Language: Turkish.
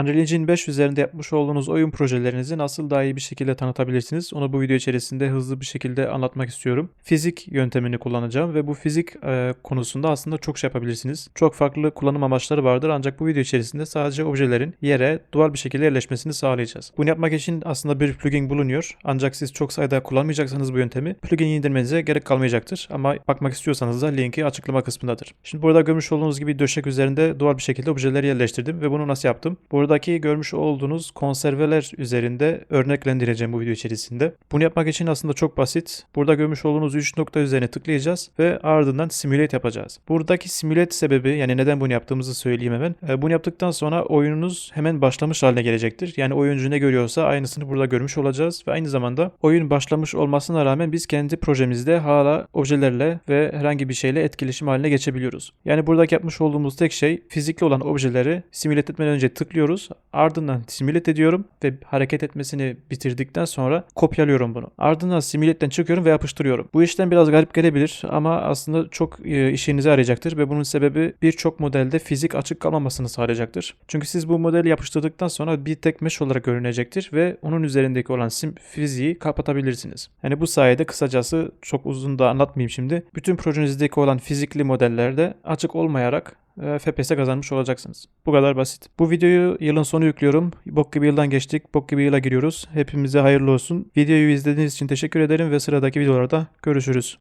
Unreal Engine 5 üzerinde yapmış olduğunuz oyun projelerinizi nasıl daha iyi bir şekilde tanıtabilirsiniz? Onu bu video içerisinde hızlı bir şekilde anlatmak istiyorum. Fizik yöntemini kullanacağım ve bu fizik e, konusunda aslında çok şey yapabilirsiniz. Çok farklı kullanım amaçları vardır ancak bu video içerisinde sadece objelerin yere doğal bir şekilde yerleşmesini sağlayacağız. Bunu yapmak için aslında bir plugin bulunuyor. Ancak siz çok sayıda kullanmayacaksanız bu yöntemi plugin'i indirmenize gerek kalmayacaktır. Ama bakmak istiyorsanız da linki açıklama kısmındadır. Şimdi burada görmüş olduğunuz gibi döşek üzerinde doğal bir şekilde objeleri yerleştirdim ve bunu nasıl yaptım? Buradaki görmüş olduğunuz konserveler üzerinde örneklendireceğim bu video içerisinde. Bunu yapmak için aslında çok basit. Burada görmüş olduğunuz 3 nokta üzerine tıklayacağız ve ardından simulate yapacağız. Buradaki simulate sebebi yani neden bunu yaptığımızı söyleyeyim hemen. E, Bunu yaptıktan sonra oyununuz hemen başlamış haline gelecektir. Yani oyuncu ne görüyorsa aynısını burada görmüş olacağız ve aynı zamanda oyun başlamış olmasına rağmen biz kendi projemizde hala objelerle ve herhangi bir şeyle etkileşim haline geçebiliyoruz. Yani buradaki yapmış olduğumuz tek şey fizikli olan objeleri simüle etmeden önce tıklıyoruz. Ardından simüle ediyorum ve hareket etmesini bitirdikten sonra kopyalıyorum bunu. Ardından simületten çıkıyorum ve yapıştırıyorum. Bu işlem biraz garip gelebilir ama aslında çok e, işinize yarayacaktır ve bunun sebebi birçok modelde fizik açık kalmamasını sağlayacaktır. Çünkü siz bu modeli yapıştırdıktan sonra bir tek mesh olarak görünecektir ve onun üzerindeki olan sim fiziği kapatabilirsiniz. Yani bu sayede kısacası çok uzun da anlatmayayım şimdi. Bütün projenizdeki olan fizikli modellerde açık olmayarak FPS kazanmış olacaksınız. Bu kadar basit. Bu videoyu yılın sonu yüklüyorum. Bok gibi yıldan geçtik. Bok gibi yıla giriyoruz. Hepimize hayırlı olsun. Videoyu izlediğiniz için teşekkür ederim ve sıradaki videolarda görüşürüz.